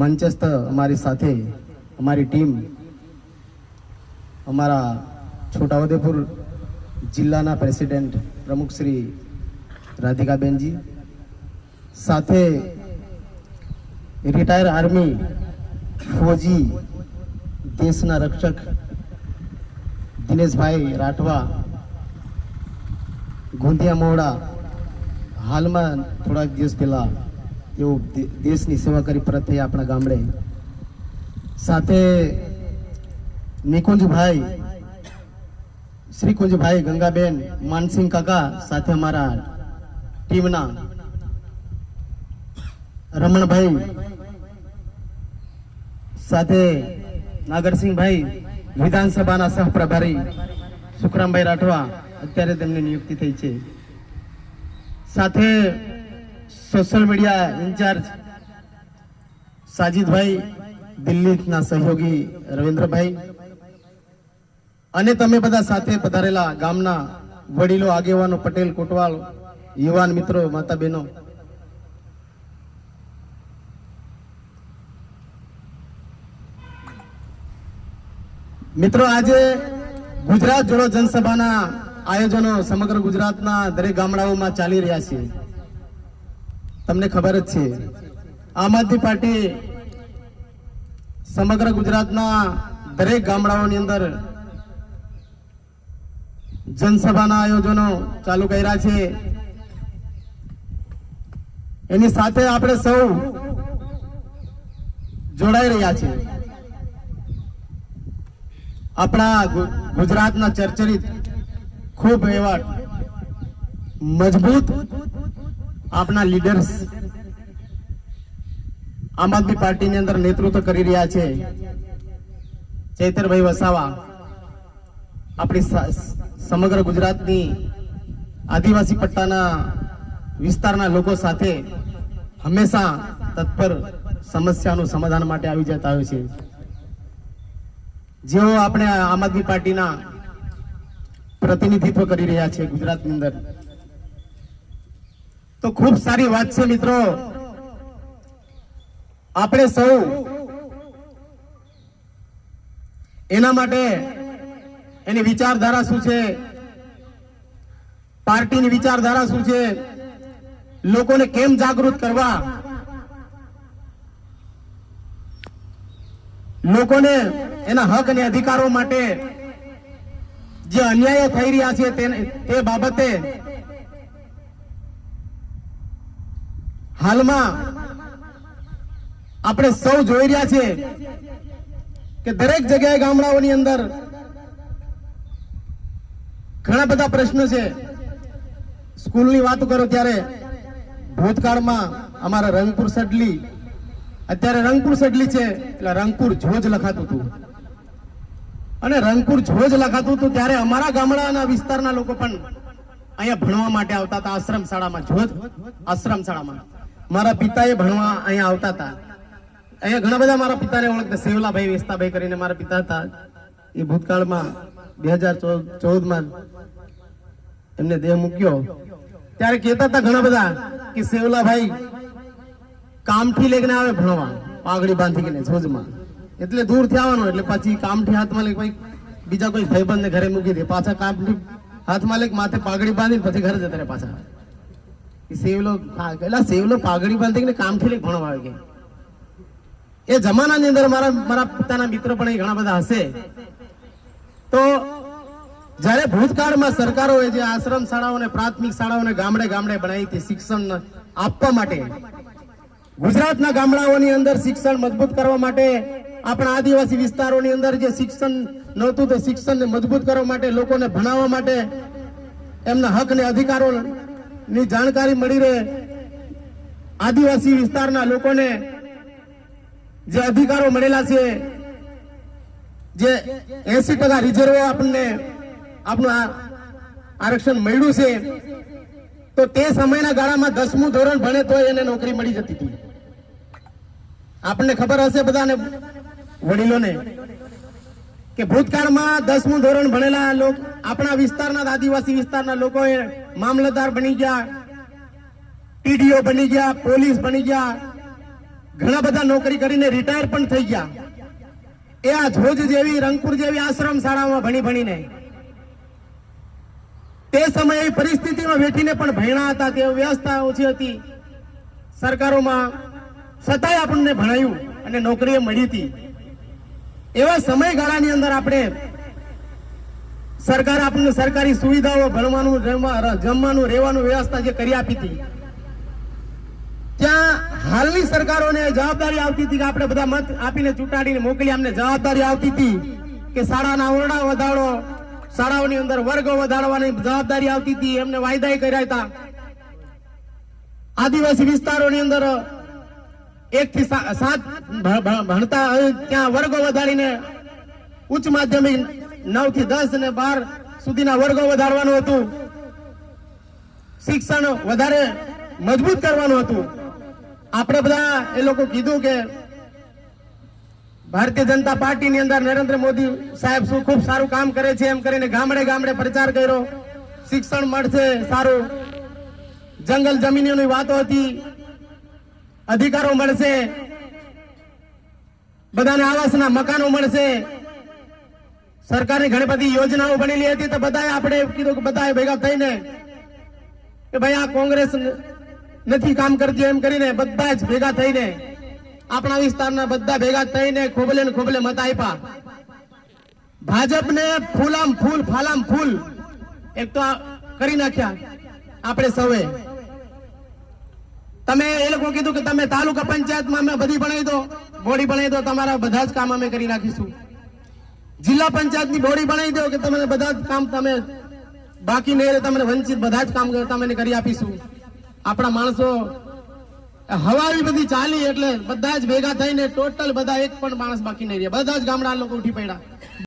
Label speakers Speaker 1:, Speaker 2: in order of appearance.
Speaker 1: મંચસ્થ અમારી સાથે, અમારી ટીમ, અમારા છોટાઉદેપુર જિલ્લાના પ્રેસિડેન્ટ પ્રમુખ શ્રી રાધિકાબેનજી, સાથે રિટાયર આર્મી ફોજી દેશના રક્ષક દિનેશભાઈ રાઠવા ગુંદિયા મોડા, હાલમાં થોડાક દિવસ પહેલા તેઓ દેશની સેવા કરી પરત થયા આપણા ગામડે. સાથે નિકુંજભાઈ, શ્રીકુંજભાઈ ગંગાબેન, માનસિંહ કાકા સાથે અમારા ટીમના રમણભાઈ સાથે નાગરસિંહભાઈ, વિધાનસભાના સહપ્રભારી સુખરામભાઈ રાઠવા અત્યારે તેમની નિયુક્તિ થઈ છે. સાથે સોશિયલ મીડિયા ઇન્ચાર્જ સાજીદભાઈ, દિલ્હીના સહયોગી રવિન્દ્રભાઈ અને તમે બધા સાથે પધારેલા ગામના વડીલો, આગેવાનો પટેલ, કોટવાલ, યુવાન મિત્રો માતા બહેનો મિત્રો, આજે ગુજરાત જોડો જનસભાના આયોજનો સમગ્ર ગુજરાતના દરેક ગામડાઓમાં ચાલી રહ્યા છે. તમને ખબર જ છે. આમ આદમી પાર્ટી સમગ્ર ગુજરાતના દરેક ગામડાઓની અંદર જનસભાના આયોજનો ચાલુ કર્યા છે. એની સાથે આપણે સૌ જોડાઈ રહ્યા છે. આપણા ગુજરાતના ચર્ચરિત ખૂબ એવા મજબૂત આપણા લીડર્સ આમ આદમી પાર્ટીની અંદર નેતૃત્વ કરી રહ્યા છે. ચૈતરભાઈ વસાવા, આપણી સમગ્ર ગુજરાતની આદિવાસી પટ્ટાના વિસ્તારના લોકો સાથે હંમેશા તત્પર સમસ્યાનું સમાધાન માટે આવી જતા હોય છે. જેઓ આપણે આમ આદમી પાર્ટીના પ્રતિનિધિત્વ કરી રહ્યા છે ગુજરાતની અંદર. તો ખૂબ સારી વાત છે મિત્રો. આપણે સૌ એના માટે એની વિચારધારા શું છે? પાર્ટીની વિચારધારા શું છે? લોકોને કેમ જાગૃત કરવા? લોકોને એના હક અને અધિકારો માટે જે અન્યાયો થઈ રહ્યા છે તે બાબતે હાલમાં આપણે સૌ જોઈ રહ્યા છે કે દરેક જગ્યાએ ગામડાઓની અંદર ઘણા બધા પ્રશ્નો છે. સ્કૂલની વાત કરો ત્યારે ભૂતકાળમાં અમારા રંગપુર સડલી અત્યારે રંગપુર સડલી છે, એટલે રંગપુર જોજ લખાતું હતું. અને રંગપુર જોજ લખાતું હતું ત્યારે અમારા ગામડાના વિસ્તારના લોકો પણ અહીંયા ભણવા માટે આવતા હતા આશ્રમ શાળામાં જોજ આશ્રમ શાળામાં. મારા પિતાએ ભણવા અહીંયા આવતા હતા. અહીંયા ઘણા બધા મારા પિતાને ઓળખતા. સેવલાભાઈ, વેસ્તાભાઈ કરીને મારા પિતા હતા. એ ભૂતકાળમાં બે હજાર ચૌદમાં એમને દેહ મૂક્યો. ત્યારે કહેતા હતા ઘણા બધા કે સેવલાભાઈ કામથી લઈને આવે ભણવા, પાઘડી બાંધીને જોજમાં એટલે દૂરથી આવવાનું, એટલે પછી કામથી હાથમાં લઈ કોઈ બીજા કોઈ ભાઈબંધ ઘરે મૂકી દે. પાછા કામથી હાથમાં લઈ માથે પાઘડી બાંધીને પછી ઘરે જતા રહે પાછા. સેવલો એટલે સેવલો પાઘડી બાંધીને કામથી ભણવા આવી કે. એ જમાનાની અંદર મારા મારા પોતાના મિત્રો પણ ઘણા બધા હશે. તો જ્યારે ભૂતકાળમાં સરકારોએ જે આશ્રમ શાળાઓને, પ્રાથમિક શાળાઓને ગામડે ગામડે બનાવી હતી શિક્ષણ આપવા માટે, ગુજરાતના ગામડાઓની અંદર શિક્ષણ મજબૂત કરવા માટે, આપણા આદિવાસી વિસ્તારોની અંદર જે શિક્ષણ નહોતું તો શિક્ષણને મજબૂત કરવા માટે, લોકોને ભણાવવા માટે એમના હક અને અધિકારોની જાણકારી મળી રહે. આદિવાસી વિસ્તારના લોકોને જે અધિકારો મળેલા છે, જે એસી ટકા રિઝર્વ આપણને આપણું આરક્ષણ મળ્યું છે, તો તે સમયના ગાળામાં દસમું ધોરણ ભણે તો એને નોકરી મળી જતી હતી. આપણને ખબર હશે બધાને વડીલોને કે ભૂતકાળમાં દસમું ધોરણ ભણેલા લોક આપણા વિસ્તારના આદિવાસી વિસ્તારના લોકોએ મામલતદાર બની ગયા, ટીડીઓ બની ગયા, પોલીસ બની ગયા, ઘણા બધા નોકરી કરીને રિટાયર પણ થઈ ગયા. એ આ ધોજ જેવી, રંગપુર જેવી આશ્રમ શાળામાં ભણી ભણીને. તે સમયે પરિસ્થિતિમાં બેઠીને પણ ભણ્યા હતા તે વ્યવસ્થા ઓછી હતી. સરકારોમાં છતાંય આપણને ભણાયું અને નોકરીએ મળી હતી. એવા સમયગાળાની અંદર આપણે સરકાર આપણને સરકારી સુવિધાઓ ભણવાનું જમવાનું, રહેવાનું વ્યવસ્થા જે કરી આપી હતી, ત્યાં હાલની સરકારોને જવાબદારી આવતી હતી કે આપણે બધા મત આપીને ચૂંટાડીને મોકલી અમને જવાબદારી આવતી હતી કે શાળાના ઓરડા વધારો, શાળાઓની અંદર વર્ગો વધારવાની જવાબદારી આવતી હતી. એમને વાયદા કર્યા હતા. આદિવાસી વિસ્તારોની અંદર એક થી સાત ભણતા ત્યાં વર્ગો વધારીને ઉચ્ચ માધ્યમિક નવથી દસ અને બાર સુધીના વર્ગો વધારવાનું હતું. શિક્ષણ વધારે મજબૂત કરવાનું હતું. આપણે બધા એ લોકો કીધું કે ભારતીય જનતા પાર્ટીની અંદર નરેન્દ્ર મોદી સાહેબ શું ખૂબ સારું કામ કરે છે એમ કરીને ગામડે ગામડે પ્રચાર કર્યો. શિક્ષણ મળશે સારું. જંગલ જમીનોની વાતો હતી. અધિકારો મળશે. બધાને આવાસના મકાનો મળશે. સરકારની ઘણી બધી યોજનાઓ બનેલી હતી તો બધાએ આપણે કીધું કે ભેગા થઈને કે ભાઈ આ કોંગ્રેસ નથી કામ કરતી એમ કરીને બધા જ ભેગા થઈને આપણા વિસ્તારના બધા ભેગા થઈને ખોબલે ને ખોબલે મત આપ્યા. ભાજપને ફૂલામ ફૂલ, ફાલામ ફૂલ એક તો કરી નાખ્યા આપણે સૌએ. તમે એ લોકો કીધું કે તમે તાલુકા પંચાયતમાં અમે બધી બનાવી દો, બોડી બનાવી દો, તમારા બધા જ કામ અમે કરી નાખીશું. જિલ્લા પંચાયતની બોડી બનાવી દો કે તમે બધા જ કામ તમે બાકી નહીં રહે, તમને વંચિત બધા જ કામ તમને કરી આપીશું. આપણા માણસો હવા આવી બધી ચાલી એટલે બધા જ ભેગા થઈને ટોટલ બધા એક પણ માણસ બાકી નહીં રહ્યા. બધા જ ગામડા લોકો ઉઠી પડ્યા.